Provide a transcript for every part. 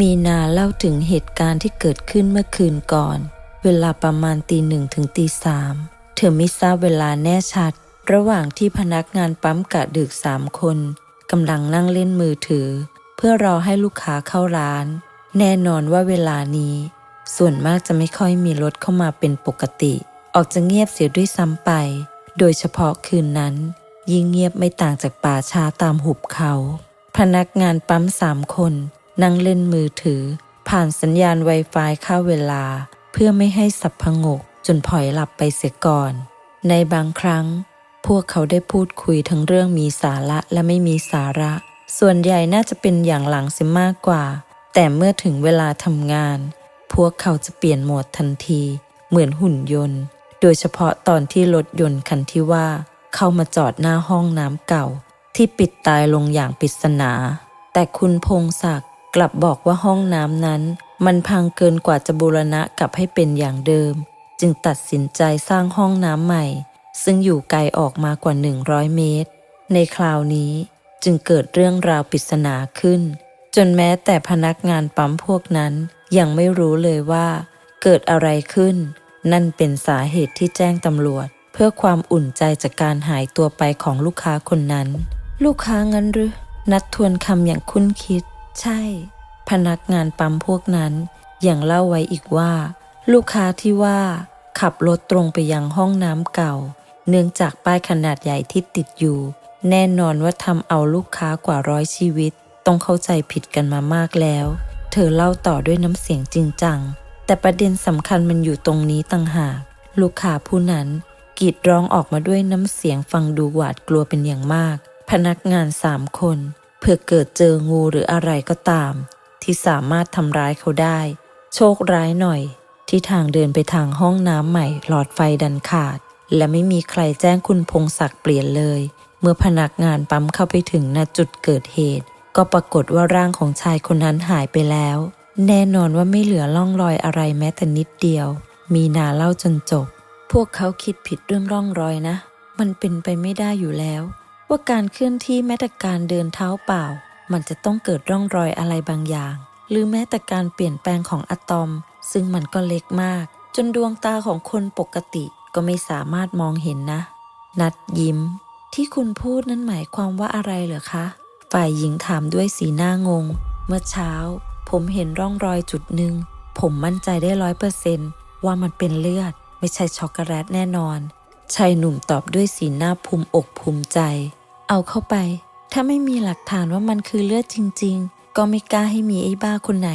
มีนาเล่าถึงเหตุการณ์ที่เกิดขึ้นเมื่อคืนก่อน เวลาประมาณตีหนึ่งถึงตีสามเธอไม่ทราบเวลาแน่ชัด ระหว่างที่พนักงานปั๊มกะดึกสามคนกำลังนั่งเล่นมือถือ เพื่อรอให้ลูกค้าเข้าร้าน แน่นอนว่าเวลานี้ ส่วนมากจะไม่ค่อยมีรถเข้ามาเป็นปกติ ออกจะเงียบเสียด้วยซ้ำไป โดยเฉพาะคืนนั้น ยิ่งเงียบไม่ต่างจากป่าช้าตามหุบเขา พนักงานปั๊มสามคน นั่งเล่นมือถือ ผ่านสัญญาณ Wi-Fi เข้าเวลา เพื่อไม่ให้สับพงกจนพลอยหลับไปเสียก่อน ในบางครั้ง พวกเขาได้พูดคุยทั้งเรื่องมีสาระและไม่มีสาระ ส่วนใหญ่น่าจะเป็นอย่างหลังเสียมากกว่า แต่เมื่อถึงเวลาทำงาน พวกเขาจะเปลี่ยนโหมดทันที เหมือนหุ่นยนต์ โดยเฉพาะตอนที่รถยนต์คันที่ว่า เข้ามาจอดหน้าห้องน้ำเก่า ที่ปิดตายลงอย่างปริศนา แต่คุณพงศักดิ กลับบอกว่าห้องน้ำนั้น มันพังเกินกว่าจะบูรณะกลับให้เป็นอย่างเดิม จึงตัดสินใจสร้างห้องน้ำใหม่ ซึ่งอยู่ไกลออกมากว่า 100 เมตร ในคราวนี้จึงเกิดเรื่องราวปริศนาขึ้น จนแม้แต่พนักงานปั๊มพวกนั้น ยังไม่รู้เลยว่า เกิดอะไรขึ้น นั่นเป็นสาเหตุที่แจ้งตำรวจ เพื่อความอุ่นใจจากการหายตัวไปของลูกค้าคนนั้น ลูกค้างั้นหรือนัดทวนคำอย่างคุ้นคิด ใช่ พนักงานปั๊มพวกนั้นยังเล่าไว้อีกว่า ลูกค้าที่ว่าขับรถตรงไปยังห้องน้ำเก่า เนื่องจากป้ายขนาดใหญ่ที่ติดอยู่ แน่นอนว่าทำเอาลูกค้ากว่าร้อยชีวิต ต้องเข้าใจผิดกันมามากแล้ว เธอเล่าต่อด้วยน้ำเสียงจริงจัง แต่ประเด็นสำคัญมันอยู่ตรงนี้ต่างหาก ลูกค้าผู้นั้นกรีดร้องออกมาด้วยน้ำเสียงฟังดูหวาดกลัวเป็นอย่างมาก พนักงานสามคน เพื่อเกิดเจองูหรืออะไรก็ตาม ที่สามารถทำร้ายเขาได้ โชคร้ายหน่อย ที่ทางเดินไปทางห้องน้ำใหม่หลอดไฟดันขาด และไม่มีใครแจ้งคุณพงศักดิ์เปลี่ยนเลย เมื่อพนักงานปั๊มเข้าไปถึงณจุดเกิดเหตุ ก็ปรากฏว่าร่างของชายคนนั้นหายไปแล้ว แน่นอนว่าไม่เหลือร่องรอยอะไรแม้แต่นิดเดียว มีนาเล่าจนจบ พวกเขาคิดผิดเรื่องร่องรอยนะ มันเป็นไปไม่ได้อยู่แล้ว ว่าการเคลื่อนที่แม้แต่การเดินเท้าเปล่า มันจะต้องเกิดร่องรอยอะไรบางอย่าง หรือแม้แต่การเปลี่ยนแปลงของอะตอม ซึ่งมันก็เล็กมาก จนดวงตาของคนปกติก็ไม่สามารถมองเห็นนะ นัดยิ้ม ที่คุณพูดนั้นหมายความว่าอะไรเหรอคะ ฝ่ายหญิงถามด้วยสีหน้างง เมื่อเช้า ผมเห็นร่องรอยจุดหนึ่ง ผมมั่นใจได้ร้อยเปอร์เซนว่ามันเป็นเลือด ไม่ใช่ช็อกโกแลตแน่นอน ชายหนุ่มตอบด้วยสีหน้าภูมิอกภูมิใจ เอาเข้าไป ถ้าไม่มีหลักฐานว่ามันคือเลือดจริง ๆ ก็ไม่กล้าให้มีไอ้บ้าคนไหน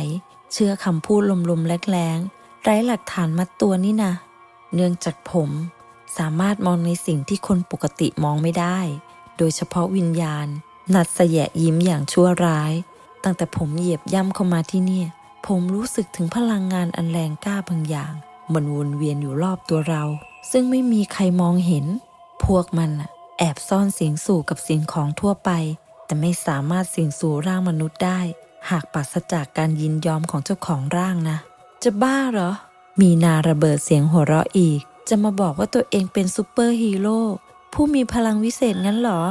เชื่อคำพูดลมๆแรงๆไร้หลักฐานมัดตัวนี่นะ เนื่องจากผม สามารถมองในสิ่งที่คนปกติมองไม่ได้ โดยเฉพาะวิญญาณ นัดเสยะยิ้มอย่างชั่วร้าย ตั้งแต่ผมเหยียบย่ำเข้ามาที่เนี่ย ผมรู้สึกถึงพลังงานอันแรงกล้าบางอย่าง มันวนเวียนอยู่รอบตัวเรา ซึ่งไม่มีใครมองเห็น พวกมันแอบซ่อนสิงสู่กับสิ่งของทั่วไป แต่ไม่สามารถสิงสู่ร่างมนุษย์ได้ หากปราศจากการยินยอมของเจ้าของร่างนะ จะบ้าเหรอ มีนาระเบิดเสียงหัวเราะอีก จะมาบอกว่าตัวเองเป็นซูเปอร์ฮีโร่ผู้มีพลังวิเศษงั้นเหรอ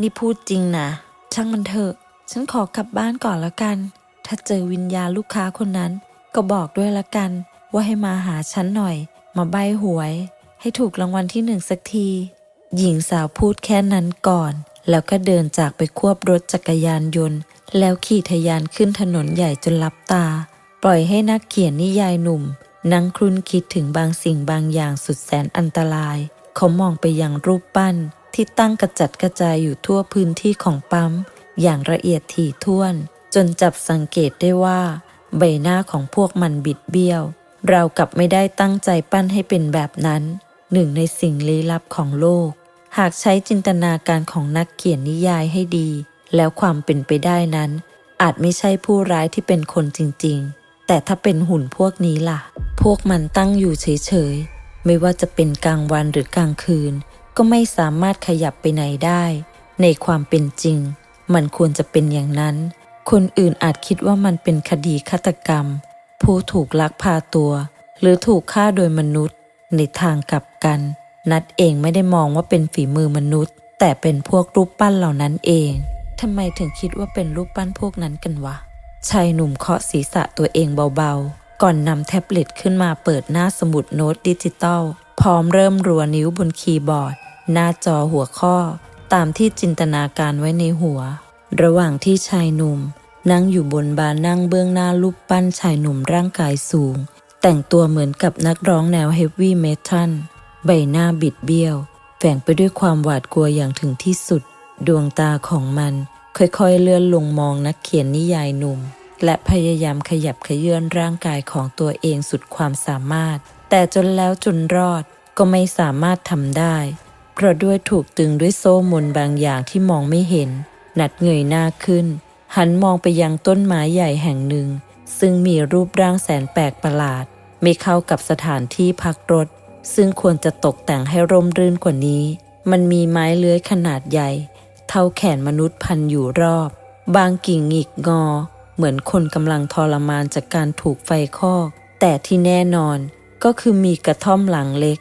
นี่พูดจริงนะ ช่างมันเถอะ ฉันขอกลับบ้านก่อนละกัน ถ้าเจอวิญญาณลูกค้าคนนั้น ก็บอกด้วยละกัน ว่าให้มาหาฉันหน่อย มาใบหวย ให้ถูกรางวัลที่หนึ่งสักที หญิงสาวพูดแค่นั้นก่อน แล้วก็เดินจากไปควบรถจักรยานยนต์ แล้วขี่ทะยานขึ้นถนนใหญ่จนลับตา ปล่อยให้นักเขียนนิยายหนุ่ม นั่งครุ่นคิดถึงบางสิ่งบางอย่างสุดแสนอันตราย เขามองไปยังรูปปั้น ที่ตั้งกระจัดกระจายอยู่ทั่วพื้นที่ของปั๊ม อย่างละเอียดถี่ถ้วน จนจับสังเกตได้ว่า ใบหน้าของพวกมันบิดเบี้ยว เรากลับไม่ได้ตั้งใจปั้นให้เป็นแบบนั้น หนึ่งในสิ่งลี้ลับของโลก หากใช้จินตนาการของนักเขียนนิยายให้ดี แล้วความเป็นไปได้นั้น อาจไม่ใช่ผู้ร้ายที่เป็นคนจริง ๆ แต่ถ้าเป็นหุ่นพวกนี้ล่ะ พวกมันตั้งอยู่เฉยๆ ไม่ว่าจะเป็นกลางวันหรือกลางคืน ก็ไม่สามารถขยับไปไหนได้ ในความเป็นจริง มันควรจะเป็นอย่างนั้น คนอื่นอาจคิดว่ามันเป็นคดีฆาตกรรม ผู้ถูกลักพาตัว หรือถูกฆ่าโดยมนุษย์ ในทางกลับกัน นัดเองไม่ได้มองว่าเป็นฝีมือมนุษย์ แต่เป็นพวกรูปปั้นเหล่านั้นเองทำไมถึงคิดว่าเป็นรูปปั้นพวกนั้นกันวะชายหนุ่มเคาะศีรษะตัวเองเบาๆ ก่อนนำแท็บเล็ตขึ้นมาเปิดหน้าสมุดโน้ตดิจิตอลพร้อมเริ่มรัวนิ้วบนคีย์บอร์ด หน้าจอหัวข้อ ตามที่จินตนาการไว้ในหัว ระหว่างที่ชายหนุ่ม นั่งอยู่บนบานั่งเบื้องหน้ารูปปั้นชายหนุ่มร่างกายสูง แต่งตัวเหมือนกับนักร้องแนวเฮฟวี่เมทัลใบหน้าบิดเบี้ยว แฝงไปด้วยความหวาดกลัวอย่างถึงที่สุด ดวงตาของมันค่อยๆเลื่อนลงมองนักเขียนนิยายหนุ่ม และพยายามขยับขยื่นร่างกายของตัวเองสุดความสามารถ แต่จนแล้วจนรอดก็ไม่สามารถทำได้ เพราะด้วยถูกตึงด้วยโซ่มนบางอย่างที่มองไม่เห็น นัดเงยหน้าขึ้น หันมองไปยังต้นไม้ใหญ่แห่งหนึ่ง ซึ่งมีรูปร่างแสนแปลกประหลาด ไม่เข้ากับสถานที่พักรถ ซึ่งควรจะตกแต่งให้ร่มรื่นกว่านี้ มันมีไม้เลื้อยขนาดใหญ่ เท่าแขนมนุษย์พันอยู่รอบ บางกิ่งหงิกงอ เหมือนคนกำลังทรมานจากการถูกไฟคอก แต่ที่แน่นอนก็คือมีกระท่อมหลังเล็ก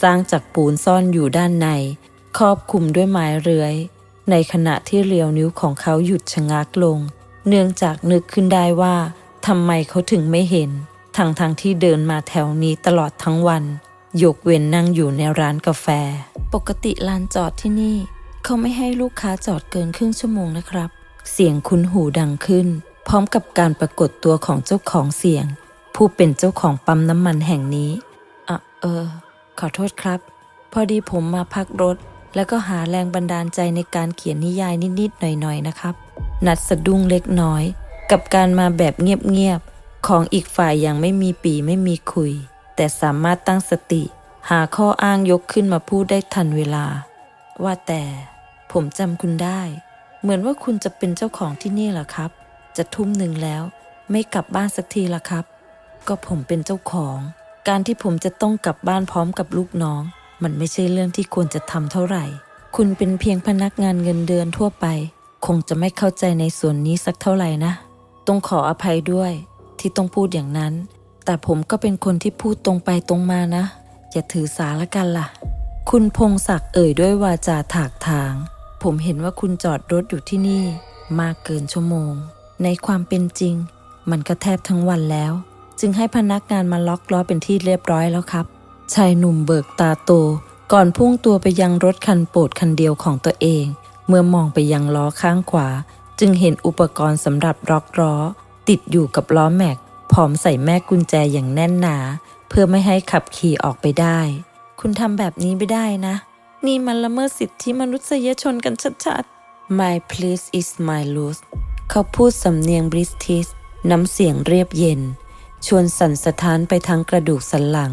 สร้างจากปูนซ่อนอยู่ด้านใน ครอบคลุมด้วยไม้เรื้อย ในขณะที่เรียวนิ้วของเขาหยุดชะงักลง เนื่องจากนึกขึ้นได้ว่าทำไมเขาถึงไม่เห็น ทั้งทงๆที่เดินมาแถวนี้ตลอดทั้งวัน ยกเว้นนั่งอยู่ในร้านกาแฟ ปกติลานจอดที่นี่ เขาไม่ให้ลูกค้าจอดเกินครึ่งชั่วโมงนะครับ เสียงคุ้นหูดังขึ้น พร้อมกับการปรากฏตัวของเจ้าของเสียง ผู้เป็นเจ้าของปั๊มน้ำมันแห่งนี้อะเออ ขอโทษครับ พอดีผมมาพักรถ แล้วก็หาแรงบันดาลใจในการเขียนนิยายนิดๆหน่อยๆนะครับ นัดสะดุ้งเล็กน้อย กับการมาแบบเงียบๆ ของอีกฝ่ายย่างไม่มีปีไม่มีคุย แต่สามารถตั้งสติ หาข้ออ้างยกขึ้นมาพูดได้ทันเวลา ว่าแต่ผมจำคุณได้ เหมือนว่าคุณจะเป็นเจ้าของที่นี่เหรอครับ จะทุ่มหนึ่งแล้ว ไม่กลับบ้านสักทีละครับ ก็ผมเป็นเจ้าของ การที่ผมจะต้องกลับบ้านพร้อมกับลูกน้อง มันไม่ใช่เรื่องที่ควรจะทำเท่าไหร่ คุณเป็นเพียงพนักงานเงินเดือนทั่วไป คงจะไม่เข้าใจในส่วนนี้สักเท่าไหร่นะ ต้องขออภัยด้วย ที่ต้องพูดอย่างนั้น แต่ผมก็เป็นคนที่พูดตรงไปตรงมานะ อย่าถือสาละกันล่ะ คุณพงศักดิ์เอ่ยด้วยวาจาถากถาง ผมเห็นว่าคุณจอดรถอยู่ที่นี่ มากเกินชั่วโมง ในความเป็นจริง มันก็แทบทั้งวันแล้ว จึงให้พนักงานมาล็อกล้อเป็นที่เรียบร้อยแล้วครับ ชายหนุ่มเบิกตาโต ก่อนพุ่งตัวไปยังรถคันโปรดคันเดียวของตัวเอง เมื่อมองไปยังล้อข้างขวา จึงเห็นอุปกรณ์สำหรับล็อกล้อ ติดอยู่กับล้อแม็กพร้อมใส่แม่กุญแจอย่างแน่นหนา เพื่อไม่ให้ขับขี่ออกไปได้ คุณทำแบบนี้ไม่ได้นะ นี่มันละเมิดสิทธิมนุษยชนกันชัดๆ My place is my loss เขาพูดสำเนียงบริสติสน้ำเสียงเรียบเย็น ชวนสั่นสะท้านไปทั้งกระดูกสันหลัง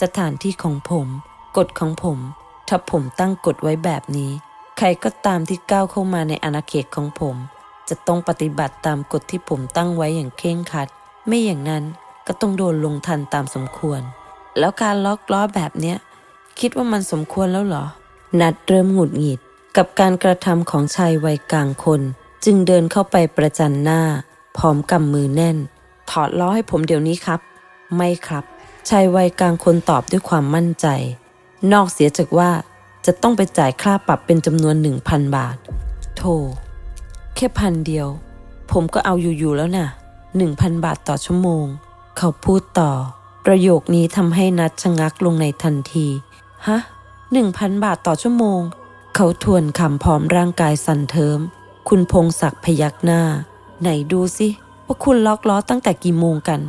สถานที่ของผม กฎของผม ถ้าผมตั้งกฎไว้แบบนี้ ใครก็ตามที่ก้าวเข้ามาในอาณาเขตของผม จะต้องปฏิบัติตามกฎที่ผมตั้งไว้อย่างเคร่งครัด ไม่อย่างนั้นก็ต้องโดนลงทันตามสมควร แล้วการล็อกล้อแบบเนี้ย คิดว่ามันสมควรแล้วเหรอ นัดเริ่มหงุดหงิดกับการกระทำของชายวัยกลางคน จึงเดินเข้าไปประจันหน้า พร้อมกำมือแน่น ถอดล้อให้ผมเดี๋ยวนี้ครับ ไม่ครับ ชายวัยกลางคนตอบด้วยความมั่นใจ นอกเสียจากว่าจะต้องไปจ่ายค่าปรับเป็นจำนวนหนึ่งพันบาท โธ่ แค่พันเดียว ผมก็เอาอยู่ๆแล้วน่ะหนึ่งพันบาทต่อชั่วโมง เขาพูดต่อ ประโยคนี้ทำให้นัดชะงักลงในทันที ฮะหนึ่งพันบาทต่อชั่วโมง เขาทวนคำพร้อมร่างกายสั่นเทิม คุณพงศักดิ์พยักหน้า ไหนดูสิว่าคุณล็อกล้อตั้งแต่กี่โมงกัน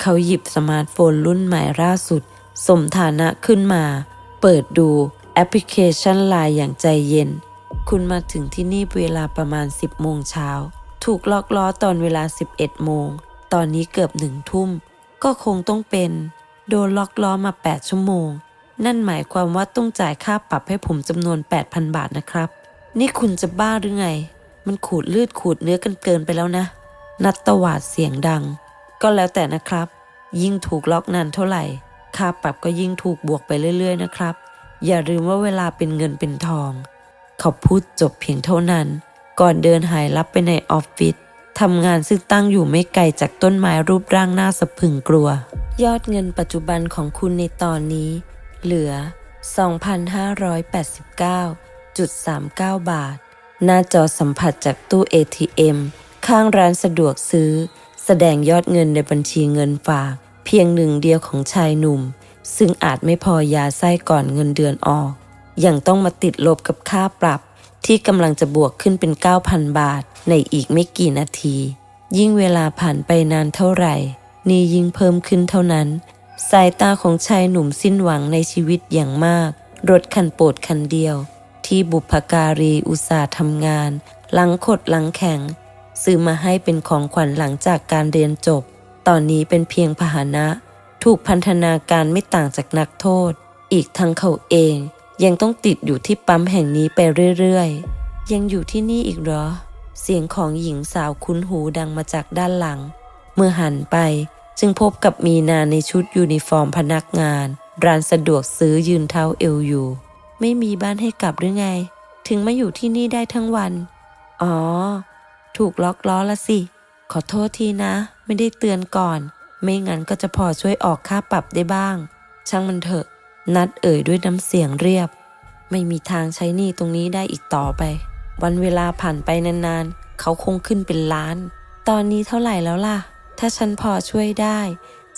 เขาหยิบสมาร์ทโฟนรุ่นใหม่ล่าสุด สมฐานะขึ้นมา เปิดดูแอปพลิเคชันไลน์อย่างใจเย็น คุณมาถึงที่นี่เวลาประมาณ 10โมงเช้า ถูกล็อกล้อตอนเวลา 11โมง ตอนนี้เกือบหนึ่งทุ่ม ก็คงต้องเป็น โดนล็อกล้อมา 8 ชั่วโมง นั่นหมายความว่าต้องจ่ายค่าปรับให้ผมจำนวน 8,000 บาทนะครับ นี่คุณจะบ้าหรือไง มันขูดลืดขูดเนื้อกันเกินไปแล้วนะ นัดตวาดเสียงดัง ก็แล้วแต่นะครับ ยิ่งถูกล็อกนานเท่าไหร่ ค่าปรับก็ยิ่งถูกบวกไปเรื่อย ๆ นะครับ อย่าลืมว่าเวลาเป็นเงินเป็นทอง เขาพูดจบเพียงเท่านั้น ก่อนเดินหายลับไปในออฟฟิศทำงานซึ่งตั้งอยู่ไม่ไกลจากต้นไม้รูปร่างหน่าสะพึงกลัว ยอดเงินปัจจุบันของคุณในตอนนี้ เหลือ 2,589.39 บาท หน้าจอสัมผัสจากตู้ ATM ข้างร้านสะดวกซื้อ แสดงยอดเงินในบัญชีเงินฝาก เพียงหนึ่งเดียวของชายหนุ่ม ซึ่งอาจไม่พอยาไส้ก่อนเงินเดือนออก ยังต้องมาติดลบกับค่าปรับ ที่กำลังจะบวกขึ้นเป็น 9,000 บาท ในอีกไม่กี่นาที ยิ่งเวลาผ่านไปนานเท่าไหร่นี่ยิ่งเพิ่มขึ้นเท่านั้น สายตาของชายหนุ่มสิ้นหวังในชีวิตอย่างมาก รถคันโปรดคันเดียว ที่บุพการีอุตสาห์ทำงาน หลังขดหลังแข็ง ซื้อมาให้เป็นของขวัญหลังจากการเรียนจบ ตอนนี้เป็นเพียงพาหนะ ถูกพันธนาการไม่ต่างจากนักโทษ อีกทั้งเขาเอง ยังต้องติดอยู่ที่ปั๊มแห่งนี้ไปเรื่อยๆ ยังอยู่ที่นี่อีกเหรอ เสียงของหญิงสาวคุ้นหูดังมาจากด้านหลัง เมื่อหันไปจึงพบกับมีนาในชุดยูนิฟอร์มพนักงาน ร้านสะดวกซื้อยืนเท้าเอวอยู่ ไม่มีบ้านให้กลับหรือไง ถึงมาอยู่ที่นี่ได้ทั้งวัน อ๋อ ถูกล็อกล้อละสิ ขอโทษทีนะ ไม่ได้เตือนก่อน ไม่งั้นก็จะพอช่วยออกค่าปรับได้บ้าง ช่างมันเถอะ นัดเอ่ยด้วยน้ำเสียงเรียบ ไม่มีทางใช้หนี้ตรงนี้ได้อีกต่อไป วันเวลาผ่านไปนานๆ เขาคงขึ้นเป็นล้าน ตอนนี้เท่าไหร่แล้วล่ะ ถ้าฉันพอช่วยได้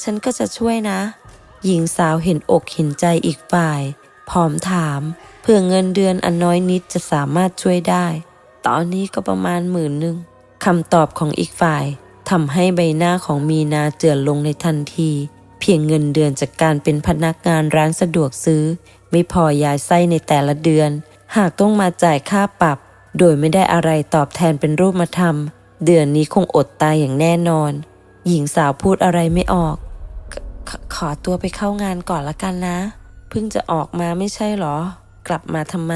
ฉันก็จะช่วยนะ หญิงสาวเห็นอกเห็นใจอีกฝ่าย พร้อมถามเพื่อเงินเดือนอันน้อยนิดจะสามารถช่วยได้ ตอนนี้ก็ประมาณหมื่นหนึ่งคำตอบของอีกฝ่ายทำให้ใบหน้าของมีนาเจือนลงในทันที เพียงเงินเดือนจากการเป็นพนักงานร้านสะดวกซื้อ ไม่พอยายไส้ในแต่ละเดือน หากต้องมาจ่ายค่าปรับ โดยไม่ได้อะไรตอบแทนเป็นรูปธรรม เดือนนี้คงอดตายอย่างแน่นอน หญิงสาวพูดอะไรไม่ออกขขอตัวไปเข้างานก่อนละกันนะ เพิ่งจะออกมาไม่ใช่หรอ กลับมาทำไม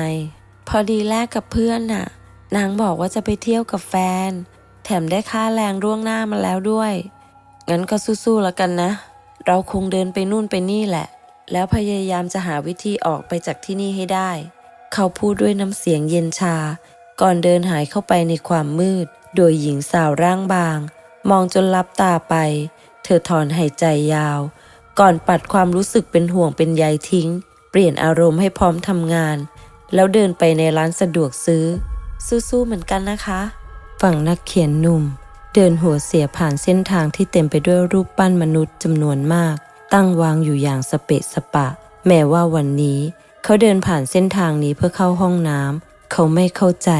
พอดีแลกกับเพื่อนน่ะ นางบอกว่าจะไปเที่ยวกับแฟน แถมได้ค่าแรงร่วงหน้ามาแล้วด้วย งั้นก็สู้ๆแล้วกันนะ เราคงเดินไปนู่นไปนี่แหละ แล้วพยายามจะหาวิธีออกไปจากที่นี่ให้ได้ เขาพูดด้วยน้ำเสียงเย็นชา ก่อนเดินหายเข้าไปในความมืด โดยหญิงสาวร่างบาง มองจนลับตาไป เธอถอนหายใจยาว ก่อนปัดความรู้สึกเป็นห่วงเป็นใยทิ้ง เปลี่ยนอารมณ์ให้พร้อมทำงาน แล้วเดินไปในร้านสะดวกซื้อ สู้ๆเหมือนกันนะคะ ฝั่งนักเขียนหนุ่ม เดินหัวเสียผ่านเส้นทางที่เต็มไปด้วยรูปปั้นมนุษย์จำนวนมาก ตั้งวางอยู่อย่างสเปะสปะ แม้ว่าวันนี้ เขาเดินผ่านเส้นทางนี้เพื่อเข้าห้องน้ำเขาไม่เข้าใจ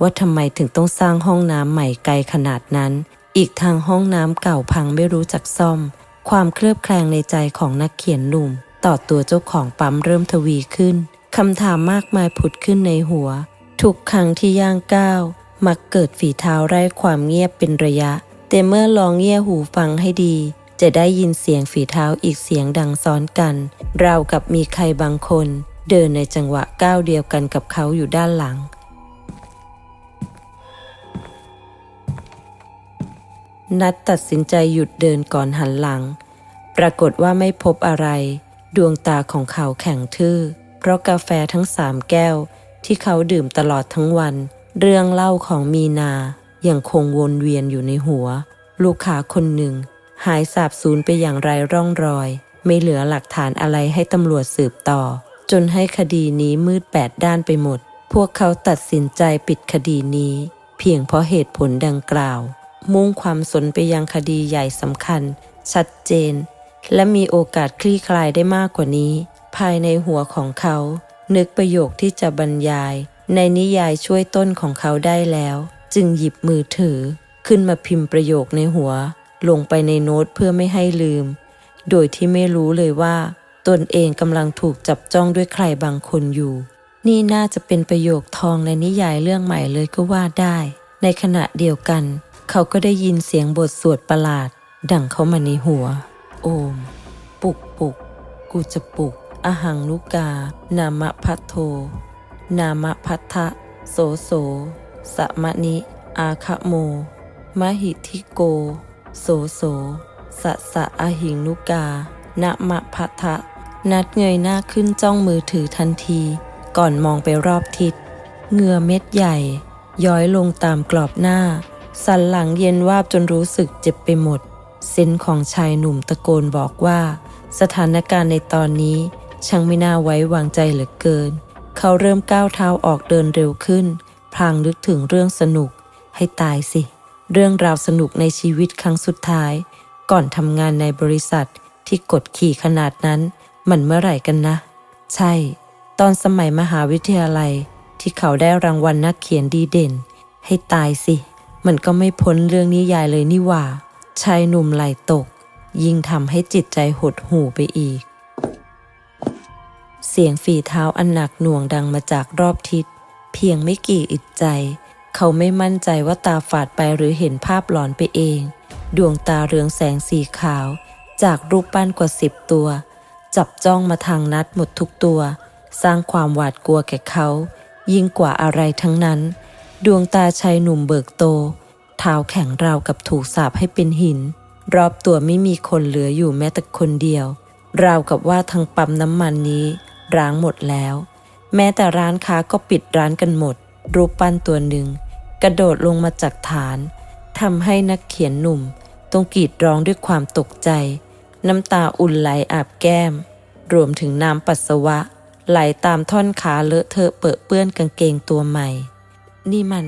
ว่าทำไมถึงต้องสร้างห้องน้ำใหม่ไกลขนาดนั้น อีกทางห้องน้ำเก่าพังไม่รู้จักซ่อม ความเคลือบแคลงในใจของนักเขียนหนุ่ม ต่อตัวเจ้าของปั๊มเริ่มทวีขึ้นคำถามมากมายผุดขึ้นในหัว ทุกครั้งที่ย่างก้าว มักเกิดฝีเท้าไร้ความเงียบเป็นระยะ แต่เมื่อลองเงี่ยหูฟังให้ดี จะได้ยินเสียงฝีเท้าอีกเสียงดังซ้อนกัน ราวกับมีใครบางคน เดินในจังหวะก้าวเดียวกันกับเขาอยู่ด้านหลัง นัดตัดสินใจหยุดเดินก่อนหันหลัง ปรากฏว่าไม่พบอะไร ดวงตาของเขาแข็งทื่อ เพราะกาแฟทั้งสามแก้วที่เขาดื่มตลอดทั้งวัน เรื่องเล่าของมีนายังคงวนเวียนอยู่ในหัว ลูกค้าคนหนึ่ง หายสาบสูญไปอย่างไรร่องรอย ไม่เหลือหลักฐานอะไรให้ตำรวจสืบต่อ จนให้คดีนี้มืดแปดด้านไปหมด พวกเขาตัดสินใจปิดคดีนี้ เพียงเพราะเหตุผลดังกล่าว มุ่งความสนไปยังคดีใหญ่สำคัญ ชัดเจน และมีโอกาสคลี่คลายได้มากกว่านี้ ภายในหัวของเขา นึกประโยคที่จะบรรยาย ในนิยายช่วยต้นของเขาได้แล้ว จึงหยิบมือถือ ขึ้นมาพิมพ์ประโยคในหัว ลงไปในโน้ตเพื่อไม่ให้ลืม โดยที่ไม่รู้เลยว่า ตนเองกำลังถูกจับจ้องด้วยใครบางคนอยู่ นี่น่าจะเป็นประโยคทองในนิยายเรื่องใหม่เลยก็ว่าได้ ในขณะเดียวกัน เขาก็ได้ยินเสียงบทสวดประหลาด ดังเข้ามาในหัว โอม ปุกปุกกูจะปุก อหังนุกา นามะพัทโท นามพัทธะโสโส สมะนิอาคโม มหิทิโก โสโส สะสะอหิงนุกา นะมะพัทธะนัดเงยหน้าขึ้นจ้องมือถือทันที ก่อนมองไปรอบทิศเงือเม็ดใหญ่ ย้อยลงตามกรอบหน้า สันหลังเย็นวาบจนรู้สึกเจ็บไปหมด เซนของชายหนุ่มตะโกนบอกว่า สถานการณ์ในตอนนี้ช่างไม่น่าไว้วางใจเหลือเกิน เขาเริ่มก้าวเท้าออกเดินเร็วขึ้น พลางนึกถึงเรื่องสนุก ให้ตายสิ เรื่องราวสนุกในชีวิตครั้งสุดท้าย ก่อนทำงานในบริษัทที่กดขี่ขนาดนั้น มันเมื่อไหร่กันนะ ใช่ ตอนสมัยมหาวิทยาลัย ที่เขาได้รางวัลนักเขียนดีเด่น ให้ตายสิ มันก็ไม่พ้นเรื่องนิยายเลยนี่หว่าชายหนุ่มไหลตก ยิ่งทำให้จิตใจหดหู่ไปอีก เสียงฝีเท้าอันหนักหน่วงดังมาจากรอบทิศ เพียงไม่กี่อึดใจ เขาไม่มั่นใจว่าตาฝาดไปหรือเห็นภาพหลอนไปเอง ดวงตาเรืองแสงสีขาว จากรูปปั้นกว่าสิบตัว จับจ้องมาทางนัดหมดทุกตัว สร้างความหวาดกลัวแก่เขา ยิ่งกว่าอะไรทั้งนั้น ดวงตาชายหนุ่มเบิกโต เท้าแข็งราวกับถูกสาบให้เป็นหิน รอบตัวไม่มีคนเหลืออยู่แม้แต่คนเดียว ราวกับว่าทั้งปั๊มน้ำมันนี้ ร้างหมดแล้ว แม้แต่ร้านค้าก็ปิดร้านกันหมด รูปปั้นตัวหนึ่ง กระโดดลงมาจากฐานทำให้นักเขียนหนุ่มต้องกรีดร้องด้วยความตกใจ น้ำตาอุ่นไหลอาบแก้ม รวมถึงน้ำปัสสาวะ ไหลตามท่อนขาเลอะเทอะเปื้อะเปื้อนกางเกงตัวใหม่ นี่มัน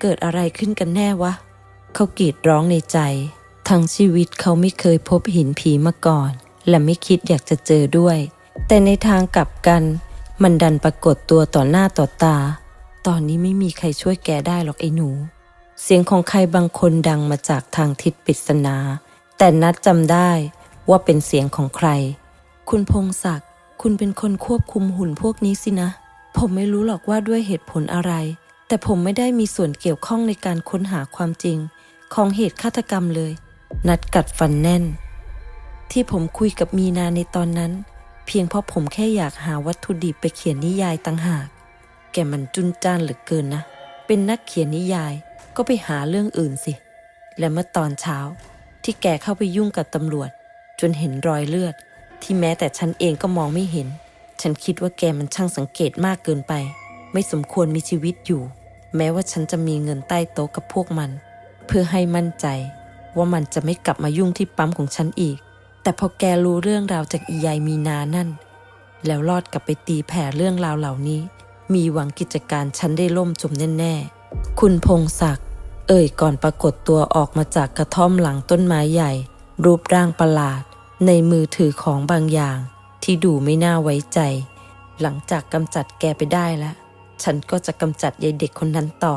เกิดอะไรขึ้นกันแน่วะ เขากรีดร้องในใจ ทั้งชีวิตเขาไม่เคยพบหินผีมาก่อน และไม่คิดอยากจะเจอด้วย แต่ในทางกลับกัน มันดันปรากฏตัวต่อหน้าต่อตา ตอนนี้ไม่มีใครช่วยแกได้หรอกไอ้หนู เสียงของใครบางคนดังมาจากทางทิศปริศนา แต่นัดจำได้ว่าเป็นเสียงของใคร คุณพงศักดิ์คุณเป็นคนควบคุมหุ่นพวกนี้สินะ ผมไม่รู้หรอกว่าด้วยเหตุผลอะไร แต่ผมไม่ได้มีส่วนเกี่ยวข้องในการค้นหาความจริง ของเหตุฆาตกรรมเลย นัดกัดฟันแน่น ที่ผมคุยกับมีนาในตอนนั้น เพียงเพราะผมแค่อยากหาวัตถุดิบไปเขียนนิยายต่างหาก แกมันจุนจ้านเหลือเกินนะ เป็นนักเขียนนิยายก็ไปหาเรื่องอื่นสิ และเมื่อตอนเช้า ที่แกเข้าไปยุ่งกับตำรวจ จนเห็นรอยเลือด ที่แม้แต่ฉันเองก็มองไม่เห็น ฉันคิดว่าแกมันช่างสังเกตมากเกินไป ไม่สมควรมีชีวิตอยู่ แม้ว่าฉันจะมีเงินใต้โต๊ะกับพวกมัน เพื่อให้มั่นใจ ว่ามันจะไม่กลับมายุ่งที่ปั๊มของฉันอีก แต่พอแกรู้เรื่องราวจากอียายมีนานั่น แล้วรอดกลับไปตีแผ่เรื่องราวเหล่านี้ มีหวังกิจการฉันได้ล่มจมแน่ๆ คุณพงศักดิ์เอ่ยก่อนปรากฏตัวออกมาจากกระท่อมหลังต้นไม้ใหญ่ รูปร่างประหลาด ในมือถือของบางอย่าง ที่ดูไม่น่าไว้ใจ หลังจากกำจัดแกไปได้แล้ว ฉันก็จะกำจัดยายเด็กคนนั้นต่อ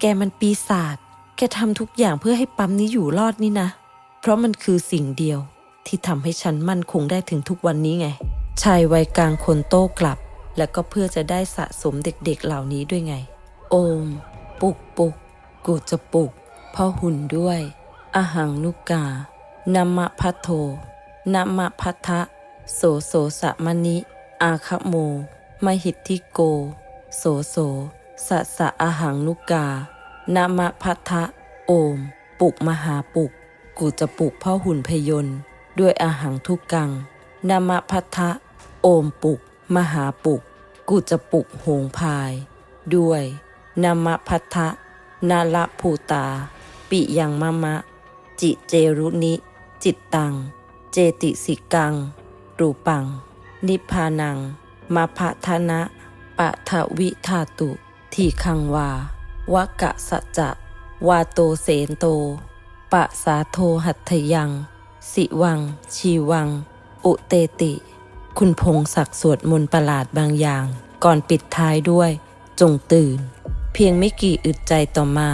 แกมันปีศาจแกทำทุกอย่างเพื่อให้ปั๊มนี้อยู่รอดนี่นะ เพราะมันคือสิ่งเดียว ที่ทำให้ฉันมั่นคงได้ถึงทุกวันนี้ไง ชายวัยกลางคนโต้กลับ และก็เพื่อจะได้สะสมเด็กๆเหล่านี้ด้วยไง โอม ปุกปุกกูจะปุกพ่อหุ่นด้วยอาหังนุกานัมะพัทโทนัมะพัทะโสโสสะมณิ อาคโม มหิทธิโก โสโสสะสะอาหังนุกานามะพัทะโอม ปุกมหาปุก กูจะปุกพ่อหุ่นพยนต์ ด้วยอาหังทุกกังนามะพัทธะโอมปุก มหาปุกกูจะปุกโหงพาย ด้วยนามะพัทธะนาละภูตา ปิยังมะมะ จิเจรุนิ จิตตัง เจติสิกัง รูปัง นิพพานังมาพะทนะปะทวิธาตุ ทีคังวาวะกะสัจจะ วาโตเสนโต ปะสาโทหัตถยัง สิวัง ชีวัง อุเตติ คุณพงศักดิ์สวดมนต์ประหลาดบางอย่าง ก่อนปิดท้ายด้วย จงตื่น เพียงไม่กี่อึดใจต่อมา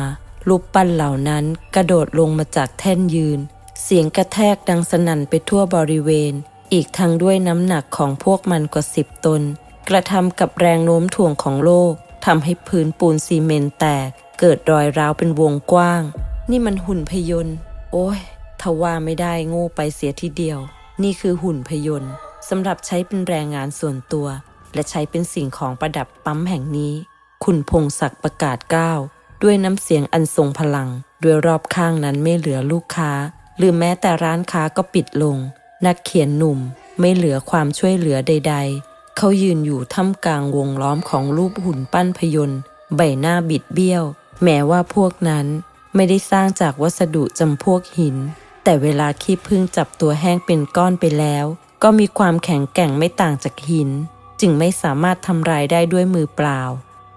รูปปั้นเหล่านั้นกระโดดลงมาจากแท่นยืน เสียงกระแทกดังสนั่นไปทั่วบริเวณ อีกทั้งด้วยน้ำหนักของพวกมันกว่าสิบตน กระทำกับแรงโน้มถ่วงของโลกทำให้พื้นปูนซีเมนต์แตก เกิดรอยร้าวเป็นวงกว้าง นี่มันหุ่นพยนต์ โอ้ย ทว่าไม่ได้โง่ไปเสียทีเดียว นี่คือหุ่นพยนต์สำหรับใช้เป็นแรงงานส่วนตัว และใช้เป็นสิ่งของประดับปั๊มแห่งนี้ คุณพงศักดิ์ประกาศก้าวด้วยน้ำเสียงอันทรงพลัง ด้วยรอบข้างนั้นไม่เหลือลูกค้า หรือแม้แต่ร้านค้าก็ปิดลง นักเขียนหนุ่มไม่เหลือความช่วยเหลือใด ๆ เขายืนอยู่ท่ามกลางวงล้อมของรูปหุ่นปั้นพยนต์ใบหน้าบิดเบี้ยว แม้ว่าพวกนั้นไม่ได้สร้างจากวัสดุจำพวกหิน แต่เวลาขี้ผึ้งจับตัวแห้งเป็นก้อนไปแล้ว ก็มีความแข็งแกร่งไม่ต่างจากหิน จึงไม่สามารถทำลายได้ด้วยมือเปล่า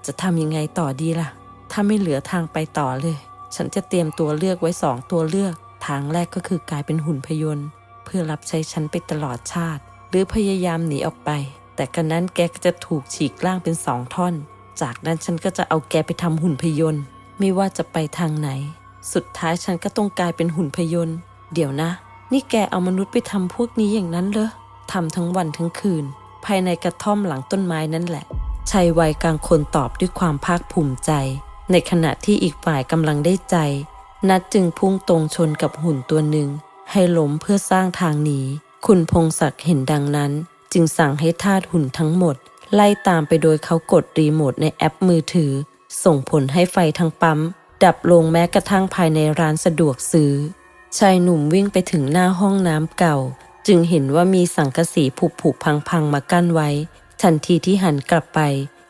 จะทำยังไงต่อดีล่ะ ถ้าไม่เหลือทางไปต่อเลย ฉันจะเตรียมตัวเลือกไว้สองตัวเลือก ทางแรกก็คือกลายเป็นหุ่นพยนต์ เพื่อรับใช้ฉันไปตลอดชาติ หรือพยายามหนีออกไป แต่กันนั้นแกก็จะถูกฉีกล่างเป็นสองท่อน จากนั้นฉันก็จะเอาแกไปทำหุ่นพยนต์ ไม่ว่าจะไปทางไหน สุดท้ายฉันก็ต้องกลายเป็นหุ่นพยนต์ เดี๋ยวนะ นี่แกเอามนุษย์ไปทำพวกนี้อย่างนั้นเหรอทำทั้งวันทั้งคืน ภายในกระท่อมหลังต้นไม้นั่นแหละชายวัยกลางคนตอบด้วยความภาคภูมิใจ ในขณะที่อีกฝ่ายกำลังได้ใจ นัดจึงพุ่งตรงชนกับหุ่นตัวหนึ่ง ให้ล้มเพื่อสร้างทางหนี คุณพงศักดิ์เห็นดังนั้น จึงสั่งให้ทาสหุ่นทั้งหมด ไล่ตามไปโดยเขากดรีโมทในแอปมือถือ ส่งผลให้ไฟทั้งปั๊ม ดับลงแม้กระทั่งภายในร้านสะดวกซื้อ ชายหนุ่มวิ่งไปถึงหน้าห้องน้ำเก่า จึงเห็นว่ามีสังกะสีผุผุพังพังๆมากั้นไว้ ทันทีที่หันกลับไป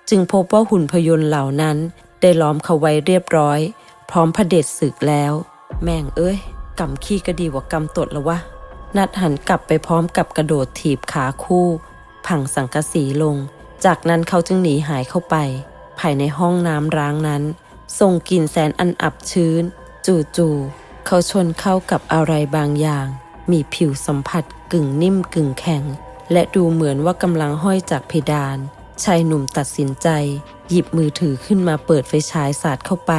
จึงพบว่าหุ่นพยนต์เหล่านั้น ได้ล้อมเขาไว้เรียบร้อย พร้อมเผด็จศึกแล้ว แม่งเอ้ยกำขี้ก็ดีกว่ากำตดล้วะนัดหันกลับไปพร้อมกับกระโดดถีบขาคู่พังสังกะสีลง จากนั้นเขาจึงหนีหายเข้าไป ภายในห้องน้ำร้างนั้นส่งกลิ่นแสนอันอับชื้น จู่ๆ เขาชนเข้ากับอะไรบางอย่าง มีผิวสัมผัสกึ่งนิ่มกึ่งแข็ง และดูเหมือนว่ากำลังห้อยจากเพดาน ชายหนุ่มตัดสินใจ หยิบมือถือขึ้นมาเปิดไฟฉายสาดเข้าไป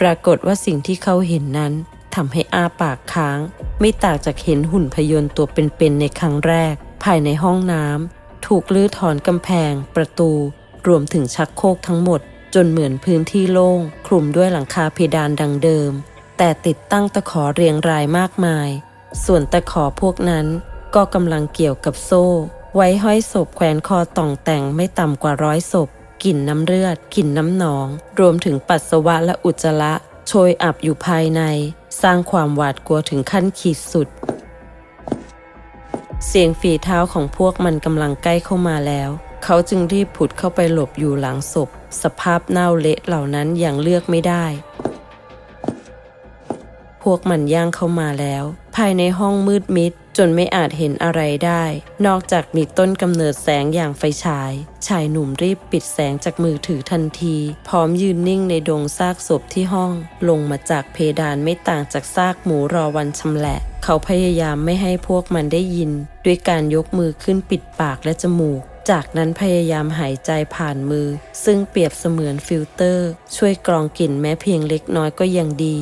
ปรากฏว่าสิ่งที่เขาเห็นนั้นทำให้อ้าปากค้าง ไม่ต่างจากเห็นหุ่นพยนต์ตัวเป็นๆในครั้งแรก ภายในห้องน้ำถูกลื้อถอนกำแพง ประตู รวมถึงชักโครกทั้งหมด จนเหมือนพื้นที่โล่งคลุมด้วยหลังคาเพดานดังเดิม แต่ติดตั้งตะขอเรียงรายมากมาย ส่วนตะขอพวกนั้นก็กำลังเกี่ยวกับโซ่ ไว้ห้อยศพแขวนคอต่องแต่งไม่ต่ำกว่าร้อยศพกลิ่นน้ำเลือดกลิ่นน้ำหนอง รวมถึงปัสสาวะและอุจจาระโชยอับอยู่ภายใน สร้างความหวาดกลัวถึงขั้นขีดสุด เสียงฝีเท้าของพวกมันกำลังใกล้เข้ามาแล้ว เขาจึงรีบผุดเข้าไปหลบอยู่หลังศพ สภาพเน่าเละเหล่านั้นอย่างเลือกไม่ได้ พวกมันย่างเข้ามาแล้ว ภายในห้องมืดมิด จนไม่อาจเห็นอะไรได้ นอกจากมีต้นกำเนิดแสงอย่างไฟฉาย ชายหนุ่มรีบปิดแสงจากมือถือทันที พร้อมยืนนิ่งในดงซากศพที่ห้อง ลงมาจากเพดานไม่ต่างจากซากหมูรอวันชำแหละเขาพยายามไม่ให้พวกมันได้ยิน ด้วยการยกมือขึ้นปิดปากและจมูก จากนั้นพยายามหายใจผ่านมือ ซึ่งเปรียบเสมือนฟิลเตอร์ ช่วยกรองกลิ่นแม้เพียงเล็กน้อยก็ยังดี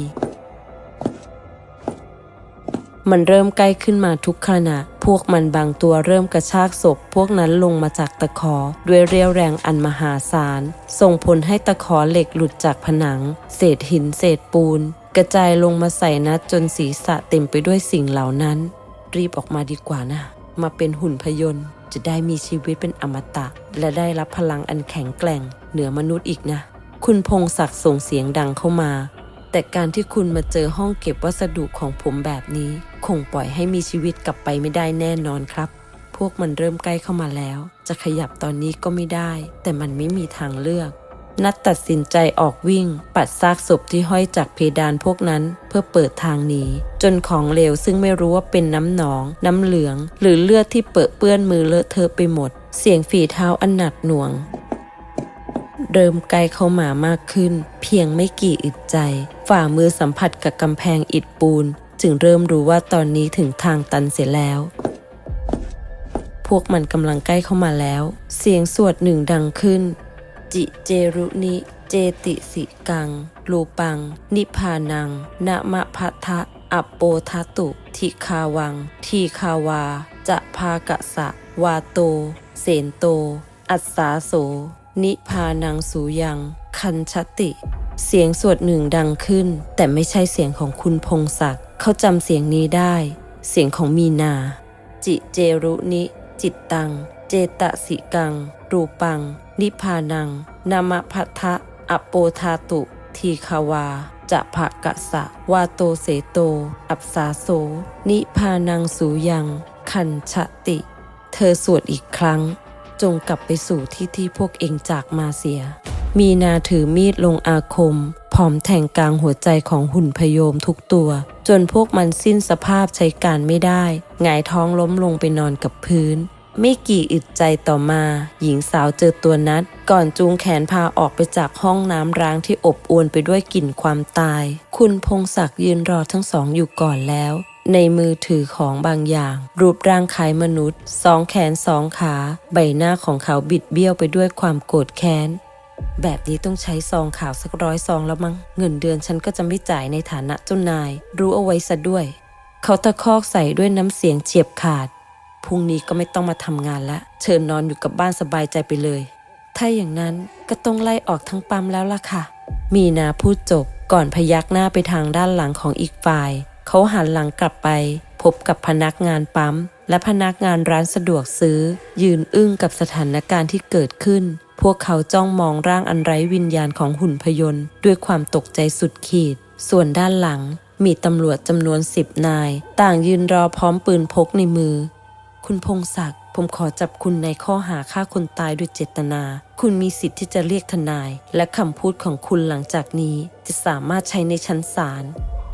มันเริ่มใกล้ขึ้นมาทุกขณะ พวกมันบางตัวเริ่มกระชากศพ พวกนั้นลงมาจากตะขอ ด้วยเรียวแรงอันมหาศาล ส่งผลให้ตะขอเหล็กหลุดจากผนัง เศษหินเศษปูน กระจายลงมาใส่นัดจนศีรษะเต็มไปด้วยสิ่งเหล่านั้น รีบออกมาดีกว่านะ มาเป็นหุ่นพยนต์ จะได้มีชีวิตเป็นอมตะ และได้รับพลังอันแข็งแกร่ง เหนือมนุษย์อีกนะ คุณพงศักดิ์ส่งเสียงดังเข้ามา แต่การที่คุณมาเจอห้องเก็บวัสดุของผมแบบนี้ คงปล่อยให้มีชีวิตกลับไปไม่ได้แน่นอนครับ พวกมันเริ่มใกล้เข้ามาแล้ว จะขยับตอนนี้ก็ไม่ได้ แต่มันไม่มีทางเลือก นัดตัดสินใจออกวิ่ง ปัดซากศพที่ห้อยจากเพดานพวกนั้นเพื่อเปิดทางหนีจนของเหลวซึ่งไม่รู้ว่าเป็นน้ำหนอง น้ำเหลือง หรือเลือดที่เปื้อนเปื้อนมือเลอะเทอะไปหมด เสียงฝีเท้าอันหนักหน่วงเริ่มใกลเข้ามามากขึ้น เพียงไม่กี่อึดใจ ฝ่ามือสัมผัสกับกำแพงอิฐปูน จึงเริ่มรู้ว่าตอนนี้ถึงทางตันเสียแล้ว พวกมันกำลังใกล้เข้ามาแล้ว เสียงสวดหนึ่งดังขึ้น จิเจรุนิเจติสิกังรูปัง นิพานังนะมะพะทะ อัปโปทะตุ ทิคาวัง ทีคาวา จะพากะสะ วาโต เสนโต อัสสาโส นิพานังสูยัง คันชติ เสียงสวดหนึ่งดังขึ้น แต่ไม่ใช่เสียงของคุณพงศักดิ์เขาจำเสียงนี้ได้ เสียงของมีนา จิเจรุนิ จิตตัง เจตสิกัง รูปัง นิพานัง นามะพัทธะอปโปธาตุ ทีคาวาจะภะกะสะ วาโตเสโต อัปสาโส นิพานังสูยัง คันชติ เธอสวดอีกครั้ง จงกลับไปสู่ที่ที่พวกเองจากมาเสีย มีนาถือมีดลงอาคม พร้อมแทงกลางหัวใจของหุ่นพยมทุกตัว จนพวกมันสิ้นสภาพใช้การไม่ได้หงายท้องล้มลงไปนอนกับพื้น ไม่กี่อึดใจต่อมา หญิงสาวเจอตัวนัด ก่อนจูงแขนพาออกไปจากห้องน้ำร้างที่อบอวลไปด้วยกลิ่นความตาย คุณพงศักดิ์ยืนรอทั้งสองอยู่ก่อนแล้ว ในมือถือของบางอย่าง รูปร่างคล้ายมนุษย์ สองแขนสองขา ใบหน้าของเขาบิดเบี้ยวไปด้วยความโกรธแค้น แบบนี้ต้องใช้ซองข่าวสักร้อยซองแล้วมั้ง เงินเดือนฉันก็จะไม่จ่ายในฐานะเจ้านาย รู้เอาไว้ซะด้วย เขาตะคอกใส่ด้วยน้ำเสียงเฉียบขาด พรุ่งนี้ก็ไม่ต้องมาทำงานละ เชิญนอนอยู่กับบ้านสบายใจไปเลย ถ้าอย่างนั้นก็ต้องไล่ออกทั้งปั๊มแล้วล่ะค่ะ มีนาพูดจบก่อนพยักหน้าไปทางด้านหลังของอีกฝ่าย เขาหันหลังกลับไป พบกับพนักงานปั๊ม และพนักงานร้านสะดวกซื้อ ยืนอึ้งกับสถานการณ์ที่เกิดขึ้น พวกเขาจ้องมองร่างอันไร้วิญญาณของหุ่นพยนต์ ด้วยความตกใจสุดขีด ส่วนด้านหลัง มีตำรวจจำนวนสิบนาย ต่างยืนรอพร้อมปืนพกในมือ คุณพงศักดิ์ผมขอจับคุณในข้อหาฆ่าคนตายโดยเจตนา คุณมีสิทธิ์ที่จะเรียกทนาย และคำพูดของคุณหลังจากนี้ จะสามารถใช้ในชั้นศาล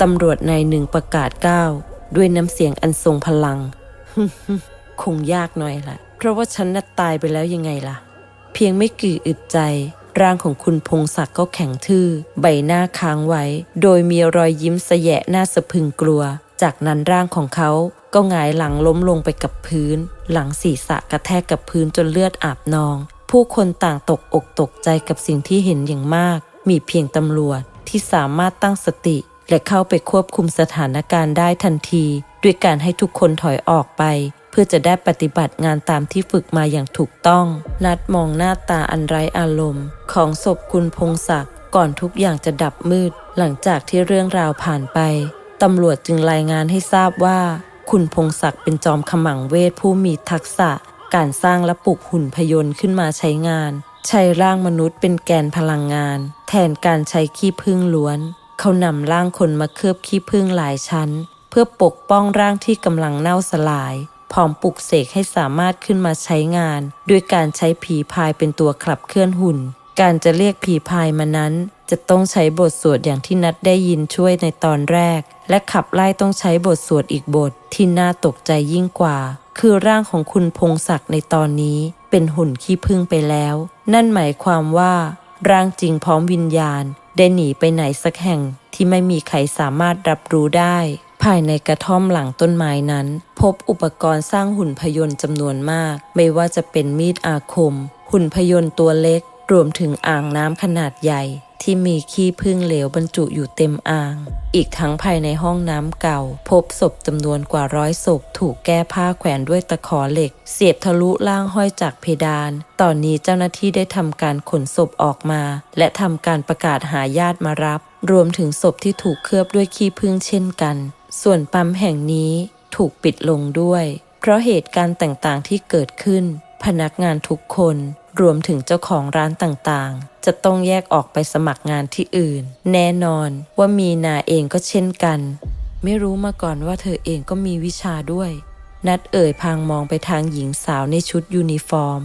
ตำรวจนายหนึ่งประกาศก้าวด้วยน้ำเสียงอันทรงพลัง คงยากหน่อยละเพราะว่าฉันน่ะตายไปแล้วยังไงล่ะ พียงไม่กี่อึดใจ ร่างของคุณพงศักดิ์ก็แข็งทื่อ ใบหน้าค้างไว้ โดยมีรอยยิ้มสแยะหน้าสะพึงกลัว จากนั้นร่างของเขาก็หงายหลังล้มลงไปกับพื้น หลังศีรษะกระแทกกับพื้นจนเลือดอาบนอง ผู้คนต่างตกอกตกใจกับสิ่งที่เห็นอย่างมาก มีเพียงตำรวจที่สามารถตั้งสติ และเข้าไปควบคุมสถานการณ์ได้ทันที ด้วยการให้ทุกคนถอยออกไป พื่อจะได้ปฏิบัติงานตามที่ฝึกมาอย่างถูกต้อง นัดมองหน้าตาอันไร้อารมณ์ ของศพคุณพงศักดิ์ก่อนทุกอย่างจะดับมืด หลังจากที่เรื่องราวผ่านไป ตำรวจจึงรายงานให้ทราบว่า คุณพงศักดิ์เป็นจอมขมังเวทผู้มีทักษะ การสร้างและปลุกหุ่นพยนต์ขึ้นมาใช้งาน ใช้ร่างมนุษย์เป็นแกนพลังงาน แทนการใช้ขี้ผึ้งล้วน เขานำร่างคนมาเคลือบขี้ผึ้งหลายชั้น เพื่อปกป้องร่างที่กำลังเน่าสลาย พร้อมปลุกเสกให้สามารถขึ้นมาใช้งาน ด้วยการใช้ผีพายเป็นตัวขับเคลื่อนหุ่น การจะเรียกผีพายมานั้น จะต้องใช้บทสวดอย่างที่นัดได้ยินช่วยในตอนแรก และขับไล่ต้องใช้บทสวดอีกบทที่น่าตกใจยิ่งกว่า คือร่างของคุณพงศักดิ์ในตอนนี้ เป็นหุ่นขี้ผึ้งไปแล้ว นั่นหมายความว่า ร่างจริงพร้อมวิญญาณ ได้หนีไปไหนสักแห่งที่ไม่มีใครสามารถรับรู้ได้ ภายในกระท่อมหลังต้นไม้นั้น พบอุปกรณ์สร้างหุ่นพยนต์จำนวนมาก ไม่ว่าจะเป็นมีดอาคม หุ่นพยนต์ตัวเล็ก รวมถึงอ่างน้ำขนาดใหญ่ ที่มีขี้ผึ้งเหลวบรรจุอยู่เต็มอ่าง อีกทั้งภายในห้องน้ำเก่า พบศพจำนวนกว่าร้อยศพ ถูกแก้ผ้าแขวนด้วยตะขอเหล็ก เสียบทะลุล่างห้อยจากเพดาน ตอนนี้เจ้าหน้าที่ได้ทำการขนศพออกมา และทำการประกาศหาญาติมารับ รวมถึงศพที่ถูกเคลือบด้วยขี้ผึ้งเช่นกัน ส่วนปั๊มแห่งนี้ถูกปิดลงด้วย เพราะเหตุการณ์ต่างๆที่เกิดขึ้น พนักงานทุกคนรวมถึงเจ้าของร้านต่างๆ จะต้องแยกออกไปสมัครงานที่อื่น แน่นอนว่ามีนาเองก็เช่นกัน ไม่รู้มาก่อนว่าเธอเองก็มีวิชาด้วย นัดเอ่ยพางมองไปทางหญิงสาวในชุดยูนิฟอร์ม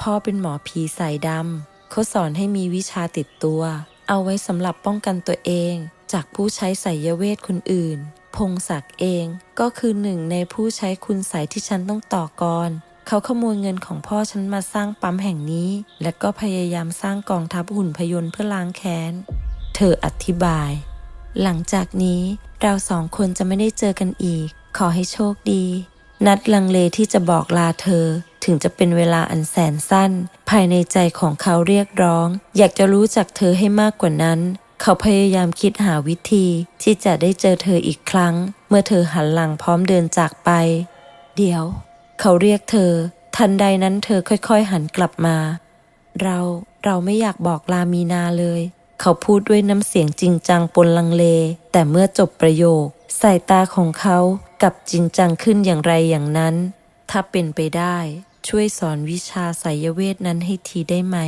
พ่อเป็นหมอผีสายดำเขาสอนให้มีวิชาติดตัว เอาไว้สำหรับป้องกันตัวเอง จากผู้ใช้ไสยเวทคนอื่น พงศักดิ์เองก็คือหนึ่งในผู้ใช้คุณใสยที่ฉันต้องต่อกรเขาขโมยเงินของพ่อฉันมาสร้างปั๊มแห่งนี้ และก็พยายามสร้างกองทัพหุ่นพยนต์เพื่อล้างแค้น เธออธิบาย หลังจากนี้เราสองคนจะไม่ได้เจอกันอีก ขอให้โชคดี นัดลังเลที่จะบอกลาเธอ ถึงจะเป็นเวลาอันแสนสั้น ภายในใจของเขาเรียกร้อง อยากจะรู้จักเธอให้มากกว่านั้น เขาพยายามคิดหาวิธีที่จะได้เจอเธออีกครั้ง เมื่อเธอหันหลังพร้อมเดินจากไป เดี๋ยว เขาเรียกเธอ ทันใดนั้นเธอค่อยๆหันกลับมา เราเราไม่อยากบอกลามีนาเลย เขาพูดด้วยน้ำเสียงจริงจังปนลังเล แต่เมื่อจบประโยค สายตาของเขากับจริงจังขึ้นอย่างไรอย่างนั้น ถ้าเป็นไปได้ ช่วยสอนวิชาไสยเวทนั้นให้ทีได้ไหม